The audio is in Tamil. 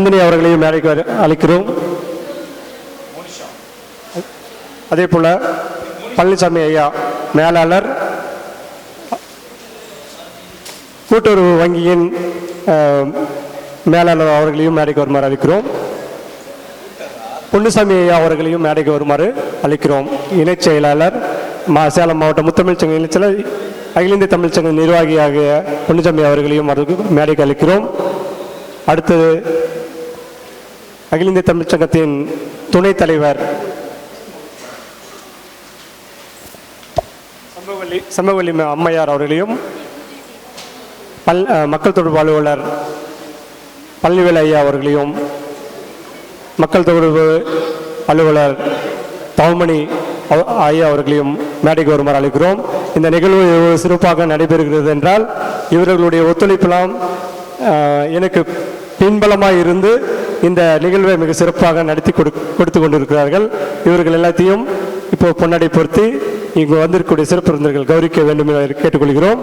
நந்தினி அவர்களையும் மேடைக்கு அழைக்கிறோம். அதே போல பழனிசாமி ஐயா மேலாளர் கூட்டுறவு வங்கியின் மேலாளர் அவர்களையும் மேடைக்கு வருமாறு அழைக்கிறோம். பொன்னுசாமி ஐயா அவர்களையும் மேடைக்கு வருமாறு அழைக்கிறோம். இணைச் செயலாளர் மா சேலம் மாவட்ட முத்தமிழ் சங்க இணைச்சல அகில இந்திய தமிழ் சங்க நிர்வாகியாகிய பொன்னுசாமி அவர்களையும் மேடைக்கு அழைக்கிறோம். அடுத்தது அகில இந்திய தமிழ் சங்கத்தின் துணைத் தலைவர் சம்பவல்லி சம்பவல்லி அம்மையார் அவர்களையும் பல் மக்கள் தொடர்பு அலுவலர் பழனிவேல் ஐயா அவர்களையும் மக்கள் தொடர்பு அலுவலர் தவமணி ஐயா அவர்களையும் மேடைக்கு வருமாறு அழைக்கிறோம். இந்த நிகழ்வு சிறப்பாக நடைபெறுகிறது என்றால் இவர்களுடைய ஒத்துழைப்பெல்லாம் எனக்கு பின்பலமாக இருந்து இந்த நிகழ்வை மிக சிறப்பாக நடத்தி கொடு கொடுத்து கொண்டிருக்கிறார்கள் இவர்கள் எல்லாத்தையும் இப்போ பொன்னாடை பொறுத்து இங்கு வந்திருக்கக்கூடிய சிறப்பு விருந்தர்கள் கௌரிக்க வேண்டும் என கேட்டுக்கொள்கிறோம்